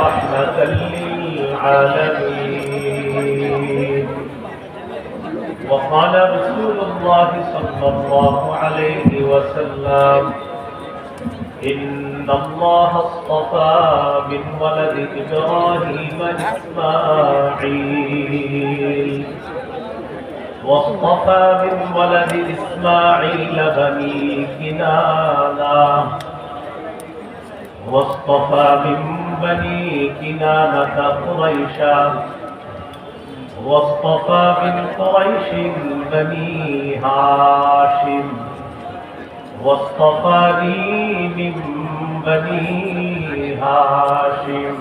رحمة للعالمين. وقال رسول الله صلى الله عليه وسلم إن الله اصطفى من ولد إبراهيم إسماعيل. واصطفى من ولد إسماعيل بني كنانة. واصطفى من بني كنانة قريشا واصطفى من قريش بني هاشم. واصطفاني من بني هاشم.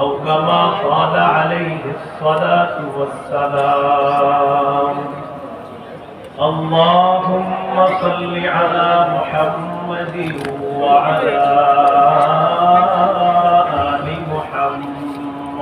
أو كما قال عليه الصلاة والسلام اللهم صل على محمد وعلى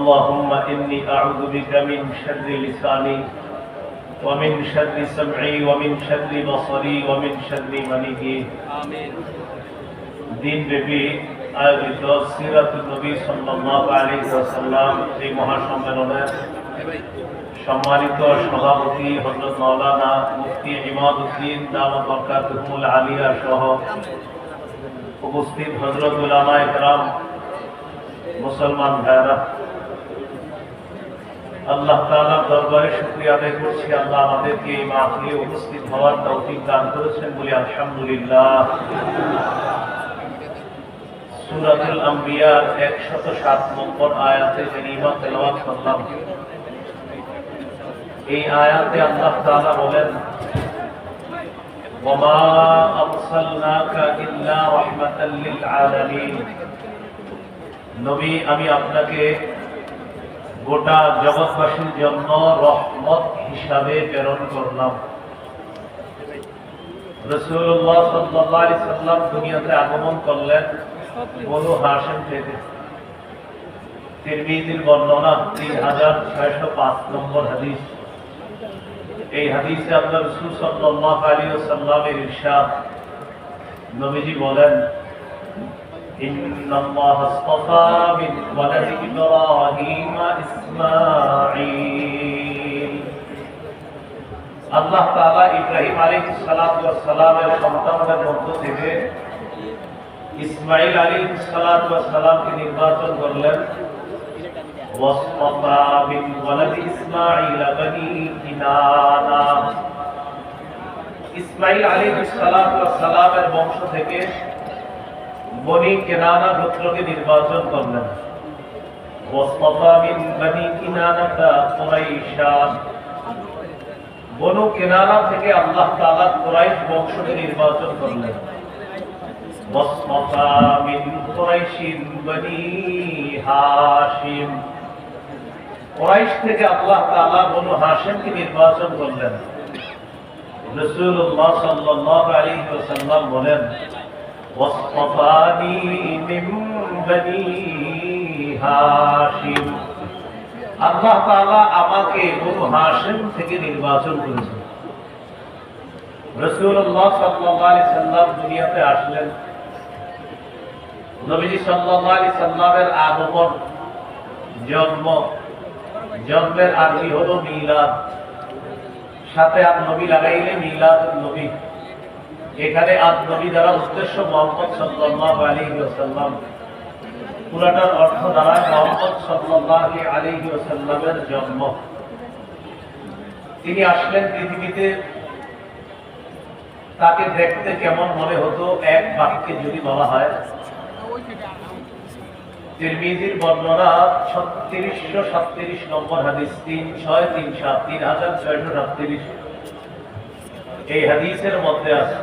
اللهم إني أعوذ بك من شر لساني ومن شر سمعي ومن شر بصري ومن شر مني দিন ব্যাপী আয়োজিত সিরাতুল নবী সাল্লাল্লাহু আলাইহি ওয়াসাল্লাম এই মহাসম্মেলনের সম্মানিত সভাপতি হযরত মাওলানা মুফতি ইমাদউদ্দিন দামাত বরকাতুহুল আলিয়া সহ উপস্থিত হযরত উলামা ইকরাম মুসলমান ভাইরা আল্লাহ তাআলার দরবারে শুকরিয়া আদায় করছি। আল্লাহ আমাদেরকে এই মাহফিলে উপস্থিত হওয়ার তৌফিক দান করেছেন বলে আলহামদুলিল্লাহ। সূরাতুল আম্বিয়ার 107 নম্বর আয়াতে কারীমা তেলাওয়াত করলাম। এই আয়াতে আল্লাহ বলেন ইল্লা রাহমাতাল লিল আলামিন। নবী, আমি আপনাকে গোটা জগৎবাসীর জন্য রহমত হিসাবে প্রেরণ করলাম। রসুল্লাহ দুনিয়াতে আগমন করলেন বনু হাসেম থেকে। তিরমিজির বর্ণনা তিন হাজার ছয়শো পাঁচ নম্বর হাদিস। এই হাদিসে আল্লাহ রসুল সাল্লাহ আলী সাল্লামের ইরশাদ। নবীজি বলেন إن الله اصطفى من ولد إبراهيم إسماعيل আল্লাহ তাআলা ইব্রাহিম আলাইহিস সালাতু ওয়াস সালামের সন্তানদের মধ্য থেকে ইসমাইল আলাইহিস সালাতু ওয়াস সালামকে নির্বাচন করলেন ওয়াসফা মিন ওয়ালাদি ইসমাইল বনি কিনানা ইসমাইল আলাইহিস সালাতু ওয়াস সালামের বংশ থেকে বনি কেনানা গোত্রকে নির্বাচন করলেন। বনি কেনানা থেকে আল্লাহ কুরাইশ বংশকে নির্বাচন করলেন। থেকে আল্লাহ তাআলা বনু হাশিমকে নির্বাচন করলেন। রাসূলুল্লাহ সাল্লাল্লাহু আলাইহি ওয়াসাল্লাম বলেন ওয়াসফানি মিন বনি হাশিম আল্লাহ তাআলা আমাকে বনু হাশিম থেকে নির্বাচন করেছেন। রাসূলুল্লাহ সাল্লাল্লাহু সাল্লাম দুনিয়াতে আসলেন। নবীজি সাল্লাল্লাহু আলাইহি সাল্লামের আগমন, জন্ম, জন্মের আরবি হলো মিলাদ। সাথে আর নবী লাগাইলে মিলাদ নবী। এখানে আদ নবী দ্বারা উদ্দেশ্য মোহাম্মদ সাল্লাল্লাহু আলাইহি ওয়াসাল্লাম। পুরাটার অর্থ দাঁড়ায় মোহাম্মদ সাল্লাল্লাহু আলাইহি ওয়াসাল্লামের জন্ম। তিনি আসলেন পৃথিবীতে। তাকে দেখতে কেমন মনে হতো? এক বাক্যে যদি বলা হয়। তিরমিজির বর্ণনা ছত্রিশশো সাতত্রিশ নম্বর হাদিস, তিন ছয় তিন সাত, তিন হাজার ছয়শো সাতত্রিশ। এই হাদিসের মধ্যে আছে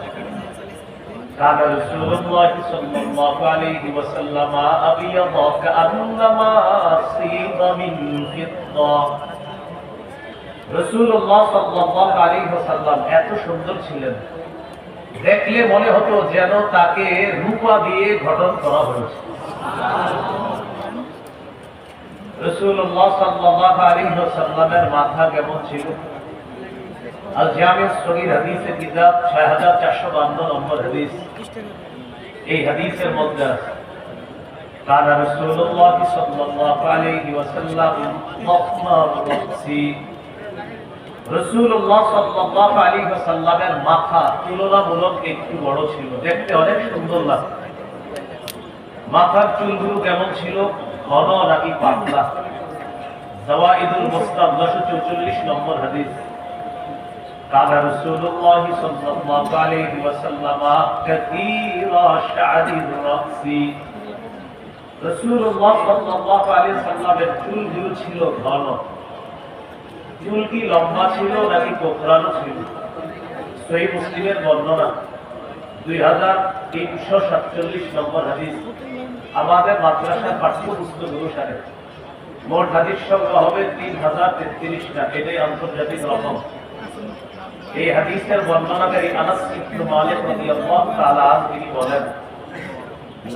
كان رسول الله صلى الله عليه وسلم أبيض كأنما صيغ من فضة রসুল্লাহ সাল্লাল্লাহু আলাইহি ওয়াসাল্লাম এত সুন্দর ছিলেন দেখলে মনে হতো যেন তাকে রূপা দিয়ে গঠন করা হয়েছে রসুল্লাহ সাল্লাল্লাহু আলাইহি ওয়াসাল্লামের মাথা কেমন ছিল আল জামিউ সগীর হাদিসের কিতাব 6452 নম্বর হাদিস এই হাদিসের মধ্যে আছে قال رسول الله صلى الله عليه وسلم ضخم الرأس রসুল্লাহ সাল্লাল্লাহু আলাইহি ওয়াসাল্লামের মাথা তুলনামূলক একটু বড় ছিল দেখতে অনেক সুন্দর লাগতো মাথার চুলগুলো কেমন ছিল ঘন নাকি পাতলা জাওয়াইদুল মুস্তাদ 244 নম্বর হাদিস قال رسول الله صلى الله عليه وسلم كثير شعر الرأس রাসূলুল্লাহ সাল্লাল্লাহু আলাইহি ওয়াসাল্লামের চুলগুলো ছিল ঘন চুল কি লম্বা ছিল নাকি কোকড়ানো ছিল সহি মুসলিমের বর্ণনা দুই হাজার তিনশো সাতচল্লিশ নম্বর হাদিস আমাদের মাদ্রাসার পাঠ্যপুস্তক অনুসারে মোট হাদিস সংখ্যা হবে তিন হাজার তেত্রিশটা এটাই আন্তর্জাতিক রকম এই হাদিসের বর্ণনাকারী আনাস ইবনে মালিক রাদিয়াল্লাহু তাআলা তিনি বলেন,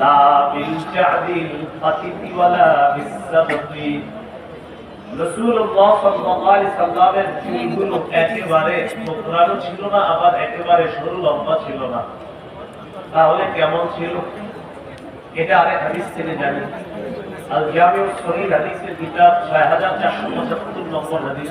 লা বিল জাদিল ওয়ালা বিসসাবতি রাসূলুল্লাহ সাল্লাল্লাহু আলাইহি সাল্লামের চুলগুলো একেবারে কোকড়ানো ছিল না, আবার একেবারে সরু লম্বা ছিল না। তাহলে কেমন ছিল? এটা আরেক হাদিস থেকে জানি আল জামিউ সহিহ হাদিসের কিতাব 6475 নম্বর হাদিস।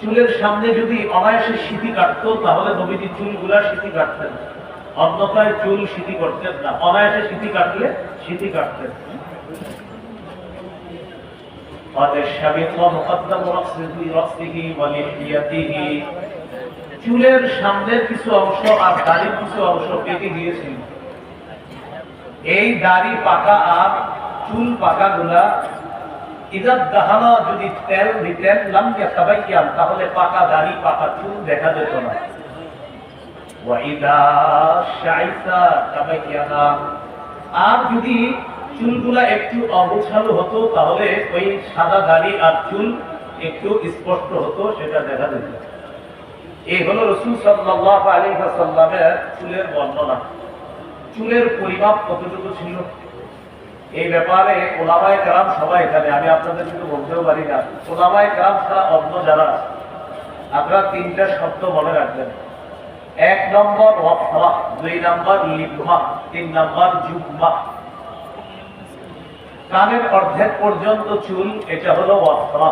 চুলের সামনে যদি অনায়াসে সিঁথি কাটতো, তাহলে নবীজি চুলগুলা সিঁথি কাটতেন। অন্যথায় চুল সিঁথি করতেন না। অনায়াসে সিঁথি কাটলে সিঁথি কাটতেন। চুলের সামনের কিছু অংশ আর দাড়ির কিছু অংশ কেটে গিয়েছিল এই দাড়ি পাকা আর চুল পাকা গুলা ইজাদ দাহানা যদি তেল দিতেন লাম ইয়াতাবাইয়ান তাহলে পাকা দাড়ি, পাকা চুল দেখা যেত না। আর যদি চুলগুলা একটু অগোছালো হতো, তাহলে ওই সাদা দাড়ি আর চুল একটু স্পষ্ট হতো, সেটা দেখা যেত। এই হলো রসুল সাল্লাহ আলী সাল্লামের চুলের বর্ণনা। চুলের পরিমাপ কতটুকু ছিল? এই ব্যাপারে ওলামায় কেরাম সবাই এখানে আমি আপনাদের কিন্তু বলতেও পারি না। ওলামায় কেরাম ছাড়া অন্য যারা আপনারা তিনটা শব্দ মনে রাখবেন। এক নম্বর দুই নম্বর লিপমা তিন নম্বর জুকমা কানের অর্ধেক পর্যন্ত চুল, এটা হলো ওয়াফা।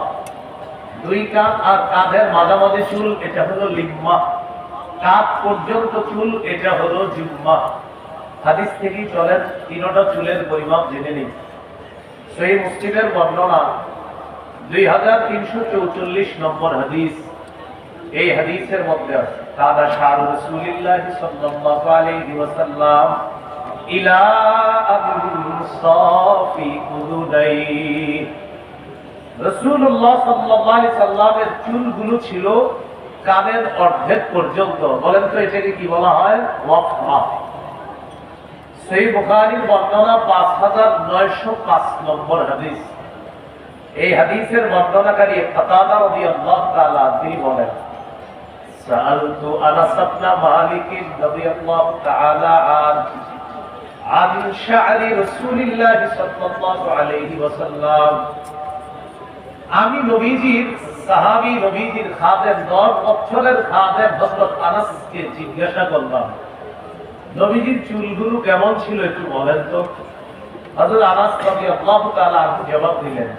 দুই কান আর কাঁধের মাঝামাঝি চুল, এটা হলো লিম্মা কাঁধ পর্যন্ত চুল, এটা হলো জুম্মা হাদিস থেকেই চলেন, তিনটা চুলের পরিমাপ জেনে নিন। সেই মুসলিমের বর্ণনা, দুই হাজার তিনশো চৌচল্লিশ নম্বর হাদিস। এই হাদিসের মধ্যে কাদা শাহরু রসুলিল্লাহ সাল্লাল্লাহু আলাইহি ওয়াসাল্লাম ইলা কুদুদাই রাসূলুল্লাহ সাল্লাল্লাহু আলাইহি চুলগুলো ছিল কানের অর্ধেক পর্যন্ত। বলেন তো এটাকে কি বলা হয়? ওয়াফা। সেই বুখারীর বর্ণনা পাঁচ হাজার নয়শো পাঁচ নম্বর হাদিস এই হাদিসের বর্ণনাকারী কাতাদা রাদিয়াল্লাহু তাআলা তিনি বলেন سألت أنس بن مالك رضي الله تعالى عنه عن شعر رسول الله صلى الله عليه وسلم আমি নবীজির সাহাবী নবীজির খাদেম দশ বছরের খাদেম হযরত আনাসকে জিজ্ঞাসা করলাম নবীজির চুলগুলো কেমন ছিল একটু বলেন তো? আনাস তাআলা আনহু জবাব দিলেন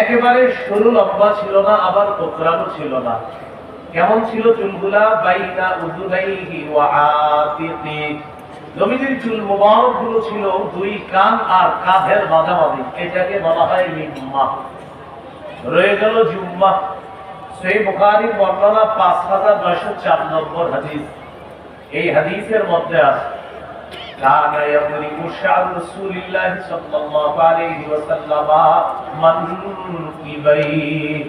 একেবারে সরু লম্বা ছিল না, আবার ছিল না। কেমন ছিল চুলগুলা? বাইনা উযুনাইহি ওয়া চুল মুবারকগুলো ছিল দুই কান আর কাঁধের মাঝামাঝি, এটাকে বলা হয় লিম্মা রয়ে গেল জুম্মা। সেই বুখারীর বর্ণনা পাঁচ হাজার নয়শো চার নম্বর হাদিস এই হাদিসের মধ্যে আছে كان يضرب شعر رسول الله صلى الله عليه وسلم منكبيه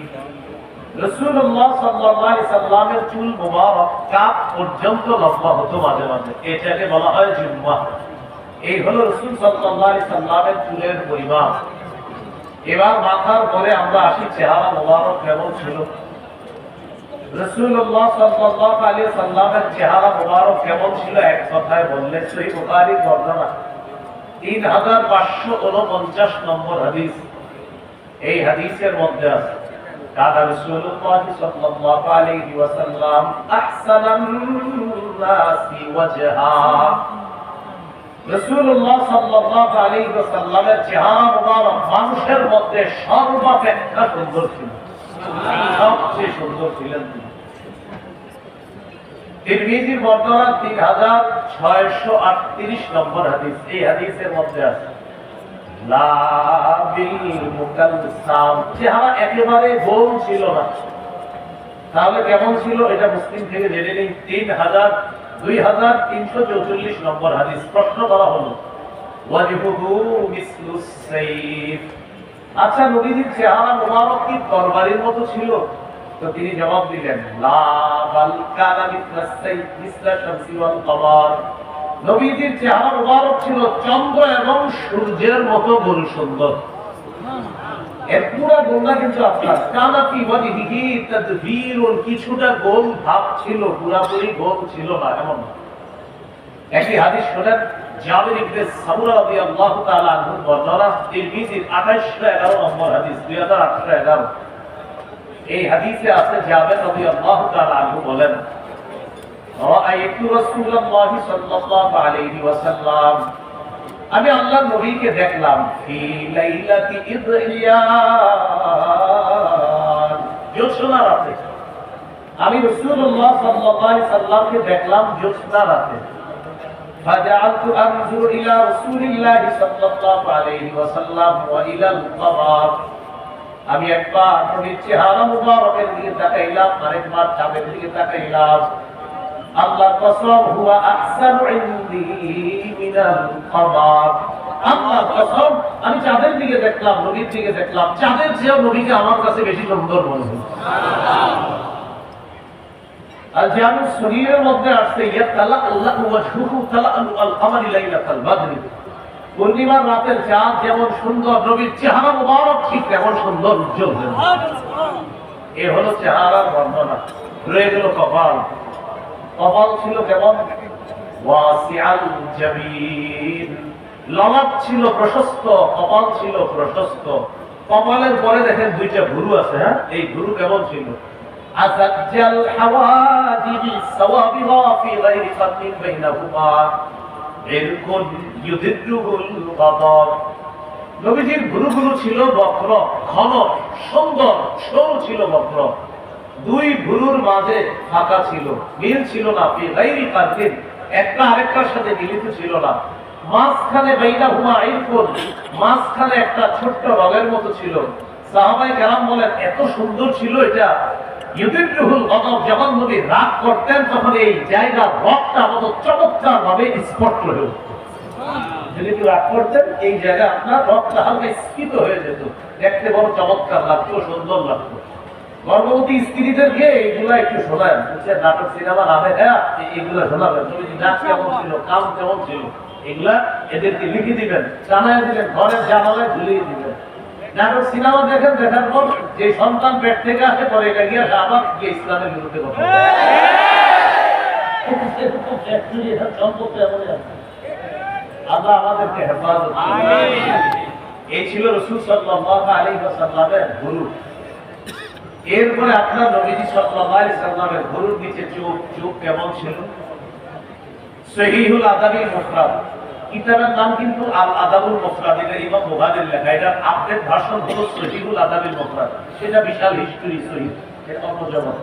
রাসূলুল্লাহ সাল্লাল্লাহু আলাইহি সাল্লামের চুল মুবারক কাপ পর্যন্ত লম্বা হতো মাঝে মাঝে এটাকে বলা হয় জুম্মা এই হলো রাসূল সাল্লাল্লাহু আলাইহি সাল্লামের চুলের পরিমাপ এবার মাথার পরে আমরা আসি চেহারা মোবারক কেমন ছিল রসুল্লাহ সাল্লাল্লাহু আলাইহি সাল্লামের চেহারা মোবারক কেমন ছিল? এক কথায় বললে সহি বুখারীর বর্ণনা। 3549 নম্বর হাদিস। এই হাদিসের মধ্যে আছে কাদা মানুষের মধ্যে সর্বাপেক্ষা সুন্দর ছিল। সবচেয়ে সুন্দর ছিলেন তিনি তিন হাজার ছয়শো আটত্রিশ নম্বর হাদিস। এই হাদিসের মধ্যে আছে একেবারে তাহলে কেমন ছিল এটা মুসলিম থেকে জেনে নেই? তিন হাজার দুই হাজার তিনশো চৌচল্লিশ নম্বর হাদিস। প্রশ্ন করা হলো সাইফ। আচ্ছা নবীজির চেহারা মোবারক কি তরবারির মতো ছিল? তো তিনি জবাব দিলেন, লা বাল কানা মিসলাস সাইফ মিসলা শামসি ওয়াল কমার। নবীজির চেহারা মোবারক ছিল চন্দ্র এবং সূর্যের মতো গোল সুন্দর এর পুরা গোলটা কিন্তু আপনার। ওয়াজিহি তাদবীরুন, কিছুটা গোল ভাব ছিল, পুরাপুরি গোল ছিল না, এমন না। একটি হাদিস শোনেন, জাবির ইবনে সামুরা রাদিয়াল্লাহু তাআলা আনহু বর্ণনা, তিরমিজির 2811 নম্বর হাদিস 2811 এই হাদিসে আছে জাবের রাদিয়াল্লাহু তাআলা আনহু বলেন রাআইতু রাসূলুল্লাহ সাল্লাল্লাহু আলাইহি ওয়াসাল্লাম, আমি আল্লাহর নবীকে দেখলাম ফি লাইলাতি ইদহিয়ান জোছনা রাতে। আমি রাসূলুল্লাহ সাল্লাল্লাহু আলাইহি সাল্লামকে দেখলাম জোছনা রাতে। فجعلت انظر الى رسول الله صلى الله عليه وسلم والى القمر আমি একবার নবীর চেহারা মুবারকের দিকে তাকাইলাম আরেকবার চাঁদের দিকে তাকাইলাম আল্লাহ কসম হুয়া আহসানু ইনদি মিনাল কমার আল্লাহ কসম আমি চাঁদের দিকে দেখলাম নবীর দিকে দেখলাম চাঁদের চেয়েও নবীকে আমার কাছে বেশি সুন্দর মনে হলো আর যে আমি শরীরের মধ্যে আসছে, ইয়া তালা আল্লাহ ওয়াজহুহু তালা আল কামারি লাইলাতাল বদরি। পূর্ণিমার রাতের চাঁদ যেমন সুন্দর, নবীর চেহারা মুবারক, ঠিক তেমন সুন্দর, উজ্জ্বল এ হলো চেহারার বর্ণনা। রয়ে গেল কপাল। কপাল ছিল কেমন? ওয়াসিআল জাবিন ললাট ছিল প্রশস্ত, কপাল ছিল প্রশস্ত। কপালের পরে দেখেন দুইটা ভুরু আছে হ্যাঁ? এই ভুরু কেমন ছিল? আসাজ্জাল হাওয়াজিবি সাওয়াবিহা ফি গায়রি ফাতনিন বাইনাহুমা। ইরকুন ইউদিদ্রুহুল গাদাব নবীজির ভুরুগুলো ছিল বক্র, ঘন, সুন্দর, সরু ছিল বক্র। দুই ভুরুর মাঝে ফাঁকা ছিল, মিল ছিল না, ফি গায়রি একটা আরেকটার সাথে মিলিত ছিল না। মাঝখানে বাইনা হুমা ইরকুন মাঝখানে একটা ছোট্ট রগের মতো ছিল। সাহাবাই কেরাম বলেন, এত সুন্দর ছিল এটা। যখন নবী রাগ করতেন, তখন এই জায়গা মতো চমৎকার ভাবে স্পষ্ট হয়ে উঠত। যদি রাগ করতেন, এই জায়গা আপনার হালকা স্ফীত হয়ে যেত। দেখতে বড় চমৎকার সুন্দর লাগতো। গর্ভবতী স্ত্রীদেরকে এইগুলা একটু শোনায়। বুঝছেন, নাটক, সিনেমা নামে হ্যাঁ এগুলা শোনাবেন। তুমি নাচ কেমন ছিল, কাম কেমন ছিল, এগুলা এদেরকে লিখে দিবেন জানায় দিবেন, ঘরের জানালায় ঝুলিয়ে দিবেন। নাটক সিনেমা দেখেন দেখার পর যে সন্তান পেট থেকে আসে পরে এটা গিয়ে আবার গিয়ে ইসলামের বিরুদ্ধে কথা। আল্লাহ আমাদেরকে হেফাজত এই ছিল রসুল সাল্লাল্লাহু আলাইহি ওয়াসাল্লামের গুরু এরপরে আপনার নবীজি সাল্লামের গরুর নিচে চোখ চোখ কেমন ছিল? সহিহুল আদাবিল মুফরাদ। কিতাবের নাম কিন্তু আল আদাবুল মুফরাদ এটা ইমাম বুখারীর লেখা এটা আপডেট ভার্সন হলো সহিহুল আদাবিল মুফরাদ সেটা বিশাল হিস্টরি সহিহ এর অন্যজনক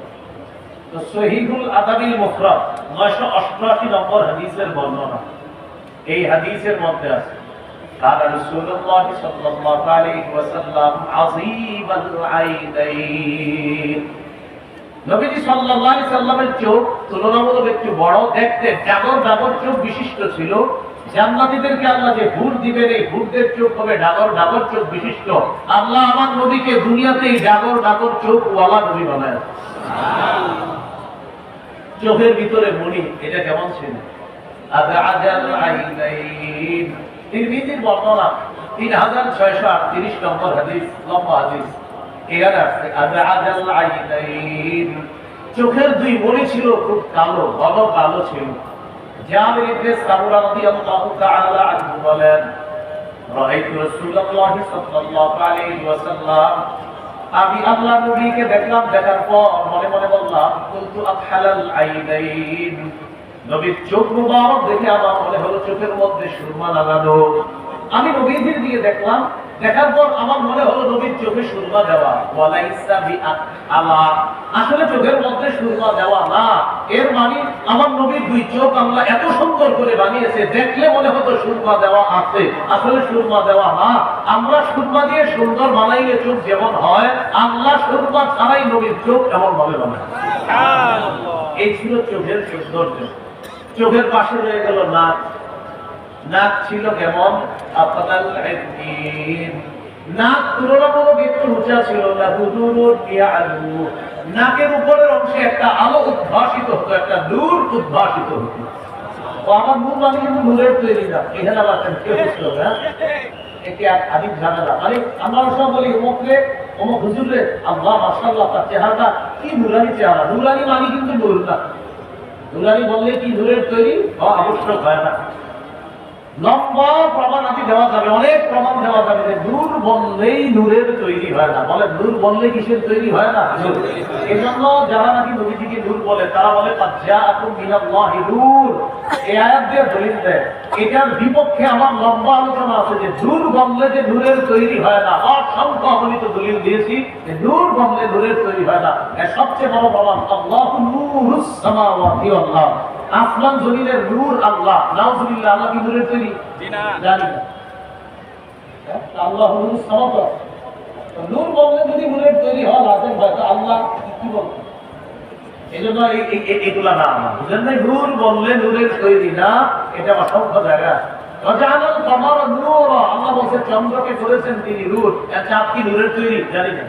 তো সহিহুল আদাবিল মুফরাদ 988 নম্বর হাদিসের বর্ণনা এই হাদিসের মধ্যে আছে قال رسول الله صلى الله عليه وسلم عظيم العينين নবীজি সাল্লাল্লাহু আলাইহি সাল্লামের চোখ তুলনামূলক একটু বড় দেখতে ডাগর ডাগর চোখ বিশিষ্ট ছিল জান্নাতীদেরকে আল্লাহ যে হুর দিবেন, এই হুরদের চোখ হবে ডাগর ডাগর চোখ বিশিষ্ট। আল্লাহ আমার নবীকে দুনিয়াতে এই ডাগর ডাগর চোখ ওয়ালা নবী বানায় চোখের ভিতরে মণি, এটা কেমন ছিল? তিরমিজির বর্ণনা, তিন হাজার ছয়শো আটত্রিশ নম্বর হাদিস, লম্বা হাদিস। এখানে আইনাইন। চোখের দুই মণি ছিল, খুব কালো ঘন কালো ছিল। ইবনে রাদিয়াল্লাহু তাআলা আনহু বলেন, রাআইতু রাসূলুল্লাহ সাল্লাল্লাহু আলাইহি ওয়াসাল্লাম। আমি আল্লাহ নবীকে দেখলাম, দেখার পর মনে মনে বললাম আতহালাল আইনাইন। নবীর চোখ মুবারক দেখে আমার মনে হলো চোখের মধ্যে সুরমা লাগানো। আমি নবীজির দিকে দেখলাম দেখার পর আমার মনে হলো নবীর চোখে সুরমা দেওয়া। ওয়ালাইসা বি আলা। আসলে চোখের মধ্যে সুরমা দেওয়া না। এর মানে আমার নবীর দুই চোখ আল্লাহ এত সুন্দর করে বানিয়েছে দেখলে মনে হতো সুরমা দেওয়া আছে। আসলে সুরমা দেওয়া না। আমরা সুরমা দিয়ে সুন্দর বানাইলে চোখ যেমন হয় আল্লাহ সুরমা ছাড়াই নবীর চোখ এমন ভাবে বানায় এই ছিল চোখের সৌন্দর্য। চোখের পাশে রয়ে গেল নাক। নাক ছিল কেমন? নাক তুলনামূলক একটু উঁচা ছিল নাকের উপরের অংশে একটা আলো উদ্ভাসিত হতো, একটা নূর উদ্ভাসিত হতো। আমার নূর মানে কিন্তু তৈরি না? এখানে কেউ আমরা সব বলি চেহারাটা কি চেহারা? মানে কিন্তু বললে কি নূরের তৈরি? বা লম্বা প্রমাণ আদি দেওয়া যাবে, অনেক প্রমাণ দেওয়া যাবে যে নূর বললেই নূরের তৈরি হয় না। বলে নূর বললে কিসের তৈরি হয় না? এই জন্য যারা নাকি নবীজিকে নূর বলে, তারা বলে নূর। এই আয়াত দিয়ে দলিল দেয়। এটার বিপক্ষে আমার লম্বা আলোচনা আছে যে নূর বললে যে নূরের তৈরি হয় না। অসংখ্য অগণিত দলিল দিয়েছি যে নূর বললে নূরের তৈরি হয় না। সবচেয়ে বড় প্রমাণ, আল্লাহু নূরুস সামাওয়াতি ওয়াল আসমান জমিনের নূর আল্লাহ। নাউজুবিল্লাহ আল্লাহ কি নূরের তৈরি? জানি। না। হ্যাঁ? আল্লাহ নূর বললে যদি নূরের তৈরি হয় লাজেম হয় তো আল্লাহ কি- কি বলবে? এই জন্য এই- এই- এই- এগুলা না বুঝলেন না নূর বললে নূরের তৈরি না এটা অসংখ্য জায়গা। রজানাল কমর নূর আল্লাহ বলছে চন্দ্রকে করেছেন তিনি নূর। চাঁদ কি নূরের তৈরি? জানি না।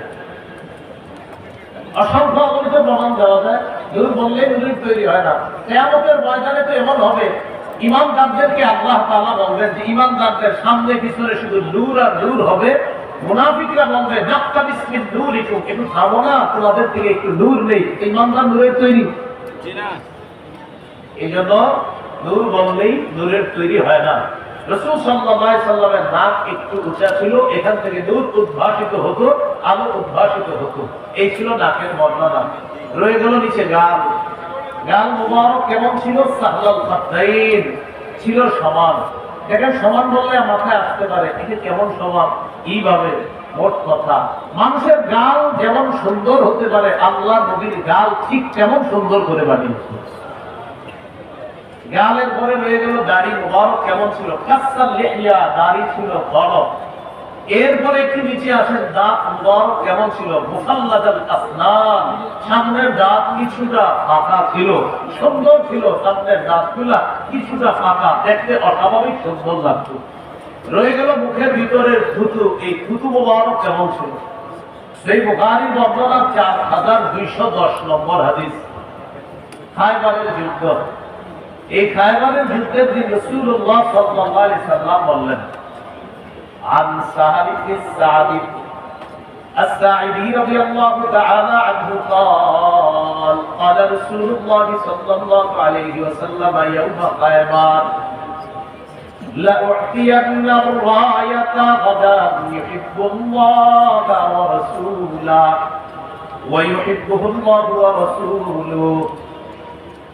অসংখ্য অগণিত প্রমাণ দেওয়া যায়। নূর বললে নূরের তৈরি হয় না। কেয়ামতের ময়দানে তো এমন হবে। ইমানদারদেরকে আল্লাহ তাআলা বলবেন যে ইমানদারদের সামনে পিছনে শুধু নূর আর নূর হবে। মুনাফিকরা বলবে নাক্তা বিসমিল নূরিকুম। একটু থামো না তোমাদের থেকে একটু নূর নেই। ইমানদার নূরের তৈরি। এই জন্য নূর বললেই নূরের তৈরি হয় না। রসুল সাল্লাহ সাল্লামের নাক একটু উঁচা ছিল। এখান থেকে নূর উদ্ভাসিত হতো। আলো উদ্ভাসিত হতো। এই ছিল নাকের বর্ণনা রয়ে গেল নিচে গাল। গাল মুবারক কেমন ছিল? সাহলাল খাদ্দাইন ছিল সমান। দেখেন, সমান বললে মাথায় আসতে পারে। এটা কেমন সমান? এইভাবে মোট কথা। মানুষের গাল যেমন সুন্দর হতে পারে, আল্লাহ নবীর গাল ঠিক তেমন সুন্দর করে বানিয়েছে। গালের পরে রয়ে গেল দাড়ি মুবারক কেমন ছিল? কাসার লেহিয়া দাড়ি ছিল বড়। এরপরে একটু নিচে আসেন, দাঁত মুবারক কেমন ছিল? মুসাল্লাদাল আসনান। সামনের দাঁত কিছুটা ফাঁকা ছিল, সুন্দর ছিল। সামনের দাঁতগুলা কিছুটা ফাঁকা, দেখতে অস্বাভাবিক সুন্দর লাগতো। রয়ে গেল মুখের ভিতরের থুতু। এই থুতু মুবারক কেমন ছিল? সেই বুখারী বর্ণনা চার হাজার দুইশো দশ নম্বর হাদিস। খায়বারের যুদ্ধ। এই খায়বারের যুদ্ধের দিন রাসূলুল্লাহ সাল্লাল্লাহু আলাইহি সাল্লাম বললেন عن سهل بن السعدي الساعدي رضي الله تعالى عنه قال قال رسول الله صلى الله عليه وسلم يوم خيبر لأعطين الراية غدا يحب الله ورسوله ويحبه الله ورسوله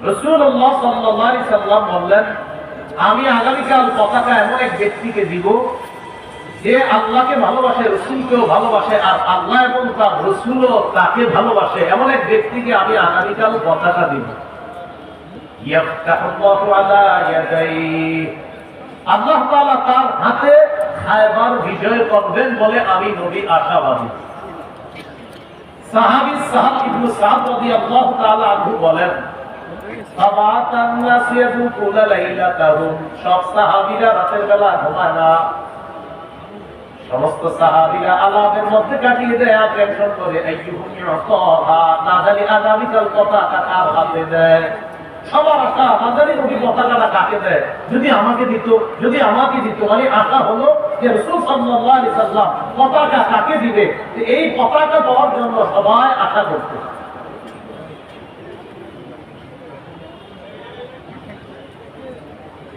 রাসূলুল্লাহ সাল্লাল্লাহু আলাইহি সাল্লাম বললেন আমি আগামীকাল পতাকা এমন এক ব্যক্তিকে দিব যে আল্লাহকে ভালোবাসে, রসুলকেও ভালোবাসে, আর আল্লাহ এবং তার রসুলও তাকে ভালোবাসে, এমন এক ব্যক্তিকে আমি আগামীকাল পতাকা দিব। আল্লাহ তার হাতে খায়বার বিজয় করবেন বলে আমি নবী আশাবাদী। সাহাবী সাহাব ইবনে সাদ রাদিয়াল্লাহু তাআলা আনহু বলেন সব সাহাবীরা রাতের বেলা ঘুমায় না। সমস্ত সাহাবীরা আলাপের মধ্যে কাটিয়ে দেয়, আর করে আইয়ুহুম না জানি আগামীকাল পতাকা কার হাতে দেয়? সবার আশা আমাদের পতাকাটা কাকে দেয়? যদি আমাকে দিত, যদি আমাকে দিত মানে আশা হলো যে পতাকা কাকে দিবে? এই পতাকা জন্য সবাই আশা করতো তো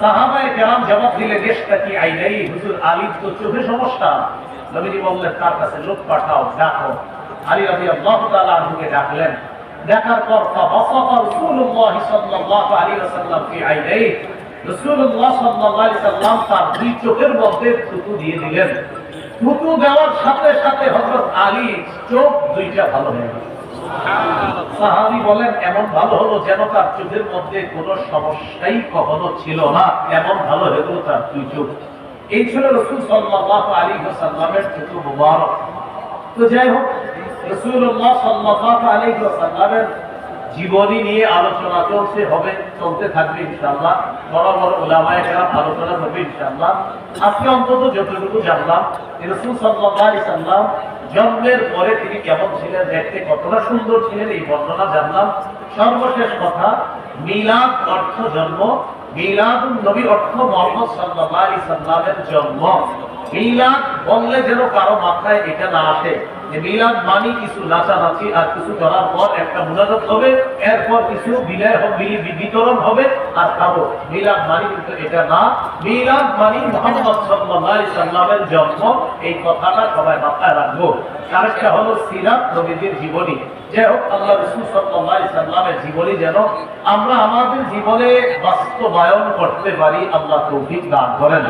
সাহাবায়ে কেরাম জবাব দিলে, দেশটা কি আইলাই হুজুর তো চোখে সমস্যা। নবীজি বললেন, তার কাছে লোক পাঠাও, ডাকো। আলী আনহুকে ডাকলেন। দেখার পর ফাবাসাতা রাসূলুল্লাহ সাল্লাল্লাহু আলাইহি ওয়াসাল্লাম ফি আইনাইহি রাসূলুল্লাহ সাল্লাল্লাহু আলাইহি সাল্লাম তার দুই চোখের মধ্যে থুতু দিয়ে দিলেন। থুতু দেওয়ার সাথে সাথে হযরত আলী চোখ দুইটা ভালো হয়ে গেল। সাহাবী বলেন, এমন ভালো হলো যেন তার চোখের মধ্যে কোনো সমস্যাই কখনো ছিল না। এমন ভালো হয়ে তার দুই চোখ। এই ছিল রসুল সাল্লাহ আলী সাল্লামের চোখ মুবারক। তো যাই হোক রসুল্লাহ সাল্লাহ আলী ওয়াসাল্লামের জীবনী নিয়ে আলোচনা চলছে, হবে, চলতে থাকবে ইনশাল্লাহ বড় বড় ওলামায় কেরাম আলোচনা হবে ইনশাল্লাহ আজকে অন্তত যতটুকু জানলাম রসুল সাল্লাহ ইসাল্লাম জন্মের পরে তিনি কেমন ছিলেন, দেখতে কতটা সুন্দর ছিলেন, এই বর্ণনা জানলাম। সর্বশেষ কথা, মিলাদ অর্থ জন্ম অর্থ মোহাম্মদ সাল্লাল্লাহু আলাইহি সাল্লামের জন্ম। মিলাদ বললে যেন কারও মাথায় এটা না আসে। যে মিলাদ মানি কিছু নাচানাচি আর কিছু করার পর একটা মুনাজাত হবে, এরপর কিছু বিলয় হবে বিতরণ হবে আর খাব। মিলাদ মানি কিন্তু এটা না। মিলাদ মানি মোহাম্মদ সাল্লাল্লাহু আলাইহি সাল্লামের জন্ম। এই কথাটা সবাই মাথায় রাখব। আরেকটা হলো সিরাত নবীজির জীবনী। যাই হোক, আল্লাহ আলাইহি জীবনী যেন আমরা আমাদের জীবনে বাস্তবায়ন করতে পারি, আল্লাহ তৌফিক দান করেন।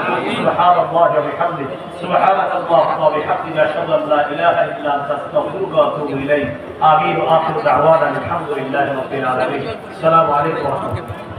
আমিন ওয়া আখিরু দাওয়ানা আলহামদুলিল্লাহি আলামিন।